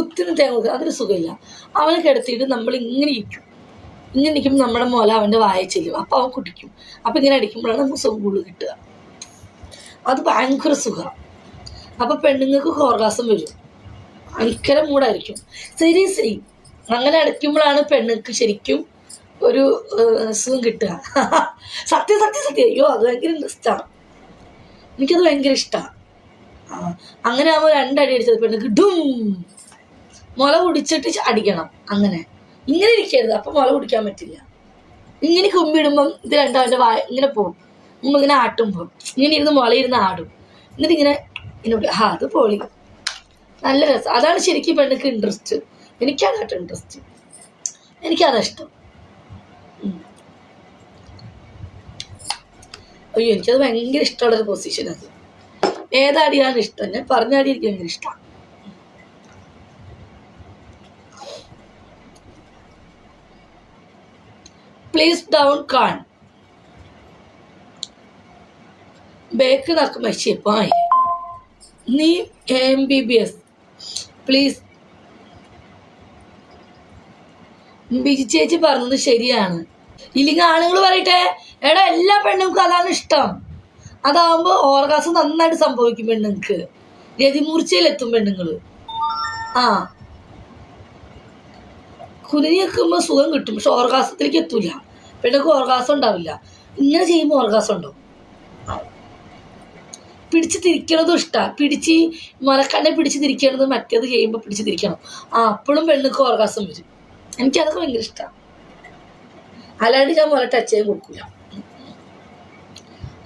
കുത്തിന് തേങ്ങ അതൊരു സുഖമില്ല. അവനെ കിടത്തിയിട്ട് നമ്മൾ ഇങ്ങനെ ഇരിക്കും. ഇങ്ങനെ ഇരിക്കുമ്പോൾ നമ്മുടെ മുല അവന്റെ വായ ചെല്ലും. അപ്പോൾ അവൻ കുടിക്കും. അപ്പോൾ ഇങ്ങനെ അടിക്കുമ്പോഴാണ് നമുക്ക് സുഖം കൂടുതൽ കിട്ടുക. അത് ഭയങ്കര സുഖമാണ് അപ്പോൾ പെണ്ണുങ്ങൾക്ക് കോർഗാസം വരും. ഭയങ്കര മൂടായിരിക്കും ശരി ശരി. അങ്ങനെ അടിക്കുമ്പോഴാണ് പെണ്ണുങ്ങൾക്ക് ശരിക്കും ഒരു സുഖം കിട്ടുക. സത്യം സത്യം സത്യം. അയ്യോ അത് ഭയങ്കര ഇഷ്ടമാണ് എനിക്കത് ഭയങ്കര ഇഷ്ടമാണ് അങ്ങനെ ആകുമ്പോൾ രണ്ടടി അടിച്ചത് പെണ്ണുക്ക് ഡും. മുല കുടിച്ചിട്ട് അടിക്കണം. അങ്ങനെ. ഇങ്ങനെ ഇരിക്കരുത്. അപ്പം മുല കുടിക്കാൻ പറ്റില്ല. ഇങ്ങനെ കുമ്പിടുമ്പം ഇത് രണ്ടും അവന്റെ വായ ഇങ്ങനെ പോകും നമ്മൾ ഇങ്ങനെ ആട്ടുമ്പോൾ ഇങ്ങനെ ഇരുന്ന് മുളയിരുന്ന് ആടും. എന്നിട്ട് ഇങ്ങനെ എന്നോട് ആ അത് പൊളി. നല്ല രസം. അതാണ് ശരിക്കും പെണ്ണുക്ക് ഇൻട്രസ്റ്റ് എനിക്കതാട്ടോ ഇൻട്രസ്റ്റ് എനിക്കതാ ഇഷ്ടം. അയ്യോ എനിക്കത് ഭയങ്കര ഇഷ്ടമുള്ളൊരു പൊസിഷൻ അത്. ഏതാടിയാണ് ഇഷ്ടം ഞാൻ പറഞ്ഞാടി എനിക്ക് ഭയങ്കര ഇഷ്ടമാണ് പ്ലീസ് ഡൗൺ കാൺ. ബേക്ക് നക്ക് മഷിപ്പായി നീ M B B S please. Biji ചേച്ചി പറഞ്ഞത് ശരിയാണ്. ഇല്ലെങ്കിൽ ആണുങ്ങൾ പറയട്ടെ എടാ എല്ലാ പെണ്ണുങ്ങൾക്കും അതാണ് ഇഷ്ടം. അതാവുമ്പോൾ ഓർഗാസം നന്നായിട്ട് സംഭവിക്കും പെണ്ണുങ്ങൾക്ക്. രതിമൂർച്ചയിലെത്തും പെണ്ണുങ്ങൾ ആ. കുനിഞ്ഞ് നിൽക്കുമ്പോൾ സുഖം കിട്ടും പക്ഷെ ഓർഗാസത്തിലേക്ക് എത്തൂല. പെണ്ണുങ്ങൾക്ക് ഓർഗാസം ഉണ്ടാവില്ല. ഇങ്ങനെ ചെയ്യുമ്പോൾ ഓർഗാസം ഉണ്ടാവും പിടിച്ച് തിരിക്കണതും ഇഷ്ടമാണ് പിടിച്ച് മലക്കണ്ണെ പിടിച്ച് തിരിക്കണത് മറ്റേത് ചെയ്യുമ്പോൾ പിടിച്ച് തിരിക്കണം. ആ അപ്പോഴും പെണ്ണുക്ക് ഓർഗാസം വരും. എനിക്കതൊക്കെ ഭയങ്കര ഇഷ്ടമാണ് അല്ലാണ്ട് ഞാൻ മുല ടച്ച് ചെയ്യാൻ കൊടുക്കില്ല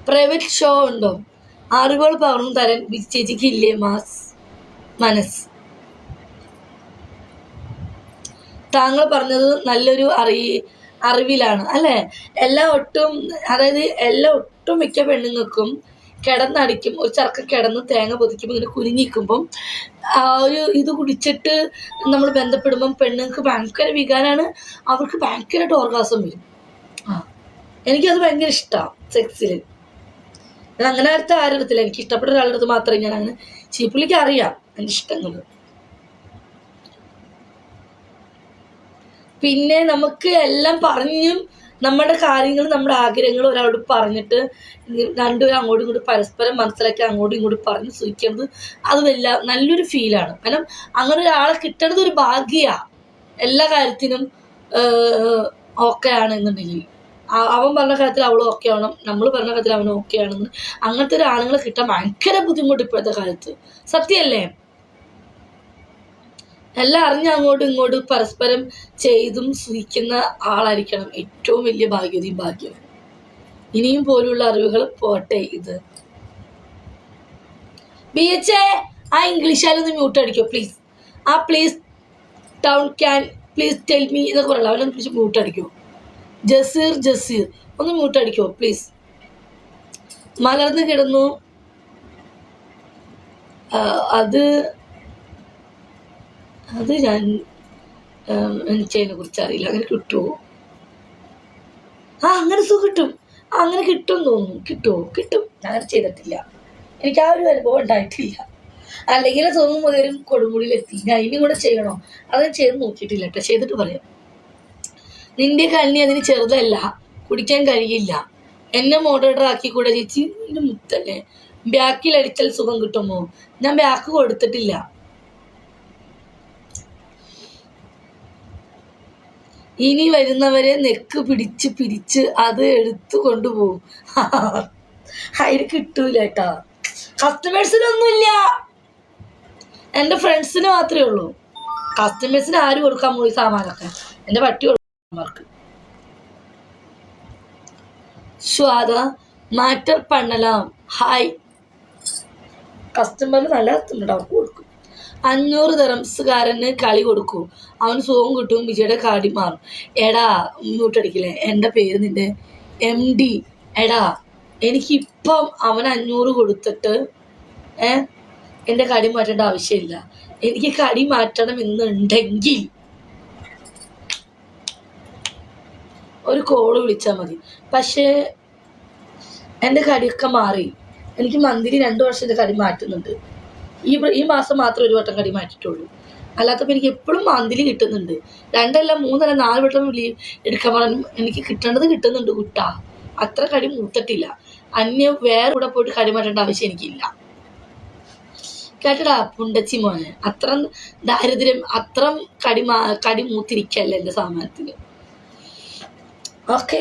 പ്രൈവറ്റ് ഷോ ഉണ്ടോ? അറിവുകൾ പകർന്നു തരാൻ ചേച്ചിക്ക് ഇല്ലേ മാസ്? മനസ് താങ്കൾ പറഞ്ഞത് നല്ലൊരു അറി അറിവിലാണ് അല്ലേ? എല്ലാ ഒട്ടും അതായത് എല്ലാ ഒട്ടും മിക്ക പെണ്ണുങ്ങൾക്കും കിടന്നടിക്കും ഒരു ചർക്ക കിടന്ന് തേങ്ങ പൊതിക്കുമ്പോൾ ഇങ്ങനെ കുരുങ്ങിക്കുമ്പം ആ ഒരു ഇത് കുടിച്ചിട്ട് നമ്മൾ ബന്ധപ്പെടുമ്പം പെണ്ണുങ്ങൾക്ക് ഭയങ്കര വികാരമാണ് അവർക്ക് ഭയങ്കരമായിട്ട് ഓർഗാസം വരും. ആ. എനിക്കത് ഭയങ്കര ഇഷ്ടമാണ് സെക്സിൽ ഞാൻ അങ്ങനെ അടുത്ത് ആരുടെ അടുത്തില്ല എനിക്ക് ഇഷ്ടപ്പെട്ട ഒരാളുടെ അടുത്ത് മാത്രമേ ഞാൻ അങ്ങനെ ചീപ്പുള്ളിക്ക് അറിയാം എന്റെ ഇഷ്ടങ്ങൾ. പിന്നെ നമുക്ക് എല്ലാം പറഞ്ഞും നമ്മുടെ കാര്യങ്ങൾ നമ്മുടെ ആഗ്രഹങ്ങൾ ഒരാളോട് പറഞ്ഞിട്ട് രണ്ടുപേരും അങ്ങോട്ടും ഇങ്ങോട്ടും പരസ്പരം മനസ്സിലാക്കി അങ്ങോട്ടും ഇങ്ങോട്ടും പറഞ്ഞ് സൂചിക്കുന്നത് അത് വല്ല നല്ലൊരു ഫീലാണ് കാരണം അങ്ങനെ ഒരാളെ കിട്ടണത് ഒരു ഭാഗ്യമാണ് എല്ലാ കാര്യത്തിനും ഓക്കെ ആണെന്നുണ്ടെങ്കിൽ. അവൻ പറഞ്ഞ കാര്യത്തിൽ അവൾ ഓക്കെ ആവണം. നമ്മൾ പറഞ്ഞ കാര്യത്തിൽ അവൻ ഓക്കെ ആണെന്ന്. അങ്ങനത്തെ ഒരു ആണുങ്ങളെ കിട്ടാൻ ഭയങ്കര ബുദ്ധിമുട്ട് ഇപ്പോഴത്തെ കാലത്ത്. സത്യമല്ലേ എല്ലാം അറിഞ്ഞ് അങ്ങോട്ടും ഇങ്ങോട്ടും പരസ്പരം ചെയ്തും സുഖിക്കുന്ന ആളായിരിക്കണം ഏറ്റവും വലിയ ഭാഗ്യതയും ഭാഗ്യം. ഇനിയും പോലുള്ള അറിവുകൾ പോട്ടെ ഇത്. ബി എച്ച് എ ആ ഇംഗ്ലീഷാലൊന്ന് മ്യൂട്ട് അടിക്കോ പ്ലീസ് ആ please town can please tell me എന്നൊക്കെ പറയല അവനൊന്ന് പ്ലീസ് മ്യൂട്ട് അടിക്കോ. ജസീർ ജസീർ. ഒന്ന് മ്യൂട്ട് അടിക്കോ പ്ലീസ് മലർന്ന് കിടന്നു. അത് അത് ഞാൻ എനിക്കതിനെ കുറിച്ച് അറിയില്ല. അങ്ങനെ കിട്ടുമോ ആ അങ്ങനെ സുഖം കിട്ടും. അങ്ങനെ കിട്ടും തോന്നുന്നു. കിട്ടുമോ കിട്ടും. അങ്ങനെ ചെയ്തിട്ടില്ല. എനിക്ക് ആ ഒരു അനുഭവം ഉണ്ടായിട്ടില്ല. അല്ലെങ്കിൽ തോന്നും മുതലും കൊടുമുടിയിലെത്തി. ഞാൻ ഇനി കൂടെ ചെയ്യണോ? അത് ചെയ്ത് നോക്കിയിട്ടില്ല കേട്ടോ. ചെയ്തിട്ട് പറയാം. നിന്റെ കണ്ണി അതിന് ചെറുതല്ല. കുടിക്കാൻ കഴിയില്ല. എന്നെ മോഡറേറ്റർ ആക്കി കൂടെ ചേച്ചി മുത്തന്നെ ബാക്കിൽ അടിച്ചാൽ സുഖം കിട്ടുമോ? ഞാൻ ബാക്ക് കൊടുത്തിട്ടില്ല. ഇനി വരുന്നവരെ നെക്ക് പിടിച്ച് പിരിച്ച് അത് എടുത്തു കൊണ്ടുപോകും. അതിന് കിട്ടൂല കേട്ടാ. കസ്റ്റമേഴ്സിനൊന്നുമില്ല എന്റെ ഫ്രണ്ട്സിന് മാത്രമേ ഉള്ളൂ. കസ്റ്റമേഴ്സിന് ആര് കൊടുക്കാൻ പോയി സാമാനൊക്കെ? എന്റെ പട്ടി കൊടുക്കും സ്വാദ മാറ്റർ പണ്ണലാം. ഹായ് കസ്റ്റമർ നല്ല കസ്റ്റമർ അഞ്ഞൂറ് തെറംസുകാരന് കളി കൊടുക്കും. അവൻ സുഖം കിട്ടും വിജയുടെ കാടി മാറും. എടാ മ്യൂട്ടടിക്കില്ലേ എന്റെ പേര് നിന്റെ എം ഡി. എടാ എനിക്കിപ്പം അവൻ അഞ്ഞൂറ് കൊടുത്തിട്ട് ഏ എന്റെ കടി മാറ്റേണ്ട ആവശ്യമില്ല. എനിക്ക് കടി മാറ്റണം എന്നുണ്ടെങ്കിൽ ഒരു കോൾ വിളിച്ചാൽ മതി. പക്ഷേ എന്റെ കടിയൊക്കെ മാറി. എനിക്ക് മന്തിരി രണ്ട് വർഷം എന്റെ കടി മാറ്റുന്നുണ്ട്. ഈ ഈ മാസം മാത്രം ഒരു വട്ടം കടി മാറ്റിയിട്ടുള്ളൂ അല്ലാത്തപ്പോൾ എനിക്ക് എപ്പോഴും മന്തിൽ കിട്ടുന്നുണ്ട്. രണ്ടല്ല മൂന്നല്ല നാല് വട്ടം എടുക്കാൻ പറഞ്ഞു എനിക്ക് കിട്ടേണ്ടത് കിട്ടുന്നുണ്ട് കുട്ടാ. അത്ര കടി മൂത്തിട്ടില്ല. അന്യ വേറെ കൂടെ പോയിട്ട് കടി മാറ്റേണ്ട ആവശ്യം എനിക്കില്ല. കേട്ടടാ പുണ്ടച്ചി മോനെ. അത്ര ദാരിദ്ര്യം അത്ര കടി കടി മൂത്തിരിക്കല്ല എന്റെ സാമാനത്തിന് ഓക്കെ.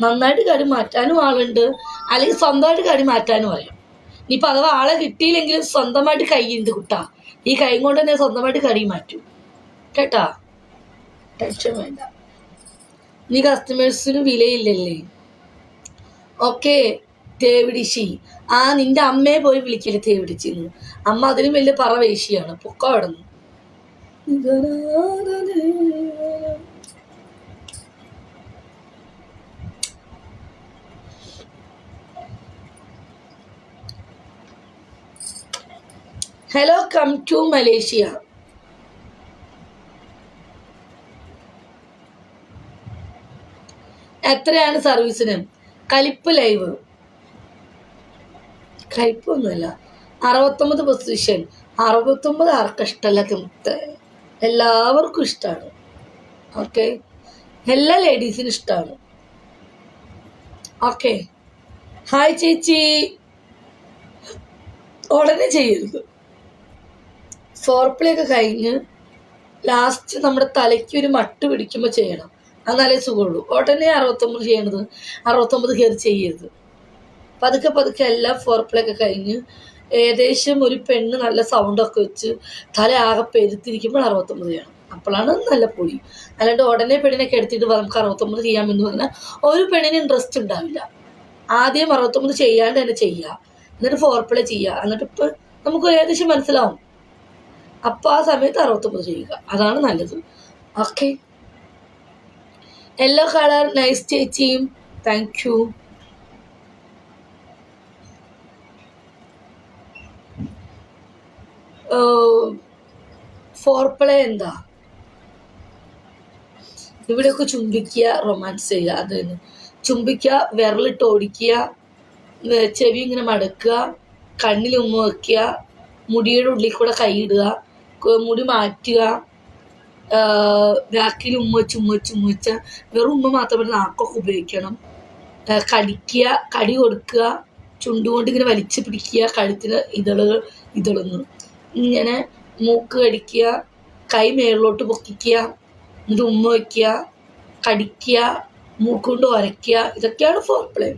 നന്നായിട്ട് കടി മാറ്റാനും ആളുണ്ട്. അല്ലെങ്കിൽ സ്വന്തമായിട്ട് കടി മാറ്റാനും അറിയാം. ഇനിയിപ്പോൾ അഥവാ ആളെ കിട്ടിയില്ലെങ്കിലും സ്വന്തമായിട്ട് കൈയുണ്ട് കുട്ടാ. ഈ കൈ കൊണ്ട് തന്നെ സ്വന്തമായിട്ട് കറി മാറ്റും. കേട്ടാ? ടെൻഷൻ വേണ്ട. നീ കസ്റ്റമേഴ്സിന് വിലയില്ലല്ലേ? ഓക്കെ തേവിടിശി. ആ നിന്റെ അമ്മയെ പോയി വിളിക്കൽ തേവിടിച്ചിന്ന്. അമ്മ അതിലും വലിയ പറവേശിയാണ്. പൊക്കോ അവിടെ അവിടെ ഹലോ കം ടു മലേഷ്യ എത്രയാണ് സർവീസിന്? കലിപ്പ് ലൈവ്. കലിപ്പൊന്നുമല്ല. അറുപത്തൊമ്പത് പൊസിഷൻ അറുപത്തൊമ്പത് ആർക്കും ഇഷ്ടമല്ല തിമത്ത് എല്ലാവർക്കും ഇഷ്ടമാണ് ഓക്കെ എല്ലാ ലേഡീസിനും ഇഷ്ടമാണ് ഓക്കെ ഹായ് ചേച്ചി. ഉടനെ ചെയ്യരുത്. ഫോർപ്ലേ ഒക്കെ കഴിഞ്ഞ് ലാസ്റ്റ് നമ്മുടെ തലയ്ക്ക് ഒരു മട്ട് പിടിക്കുമ്പോൾ ചെയ്യണം. എന്നാലേ സുഖമുള്ളൂ. ഉടനെ അറുപത്തൊമ്പത് ചെയ്യണത് അറുപത്തൊമ്പത് കയറി ചെയ്യരുത്. പതുക്കെ പതുക്കെ എല്ലാം ഫോർപ്ലേ ഒക്കെ കഴിഞ്ഞ് ഏകദേശം ഒരു പെണ്ണ് നല്ല സൗണ്ടൊക്കെ വെച്ച് തല ആകെ പെരുത്തിരിക്കുമ്പോൾ അറുപത്തൊമ്പത് ചെയ്യണം. അപ്പോഴാണ് നല്ല പൊളി അല്ലാണ്ട് ഉടനെ പെണ്ണിനെ കെടുത്തിട്ട് നമുക്ക് അറുപത്തൊമ്പത് ചെയ്യാമെന്ന് പറഞ്ഞാൽ ഒരു പെണ്ണിന് ഇൻട്രസ്റ്റ് ഉണ്ടാവില്ല. ആദ്യം അറുപത്തൊമ്പത് ചെയ്യാണ്ട് തന്നെ ചെയ്യുക എന്നിട്ട് ഫോർപ്ലേ ചെയ്യുക എന്നിട്ട് ഇപ്പം നമുക്ക് ഏകദേശം മനസ്സിലാവും. അപ്പോൾ ആ സമയത്ത് അറുപത്തൊമ്പത് ചെയ്യുക അതാണ് നല്ലത്. ഓക്കെ യെല്ലോ കളർ നൈസ് ചേച്ചിയും. താങ്ക് യു ഫോർ പ്ലേ എന്താ? ഇവിടെയൊക്കെ ചുംബിക്കുക റൊമാൻസ് ചെയ്യുക അത് തന്നെ. ചുംബിക്കുക വിരലിട്ട് ഓടിക്കുക ചെവി ഇങ്ങനെ മടക്കുക കണ്ണിൽ ഉമ്മ വയ്ക്കുക മുടിയുടെ ഉള്ളിൽ കൂടെ കൈയിടുക മുടി മാറ്റുക ബാക്കിൽ ഉമ്മ വെച്ച് ഉമ്മ വെച്ച് ഉമ്മ വെച്ച. വെറും ഉമ്മ മാത്രമല്ല നാക്കൊക്കെ ഉപയോഗിക്കണം. കടിക്കുക കടി കൊടുക്കുക ചുണ്ടുകൊണ്ട് ഇങ്ങനെ വലിച്ചു പിടിക്കുക കഴുത്തിന് ഇതളുകൾ ഇതളുന്നു. ഇങ്ങനെ മൂക്ക് കടിക്കുക കൈ മേളിലോട്ട് പൊക്കിക്കുക എന്നിട്ട് ഉമ്മ വയ്ക്കുക കടിക്കുക മൂക്കുകൊണ്ട് ഉരയ്ക്കുക ഇതൊക്കെയാണ് ഫോർ പ്ലേ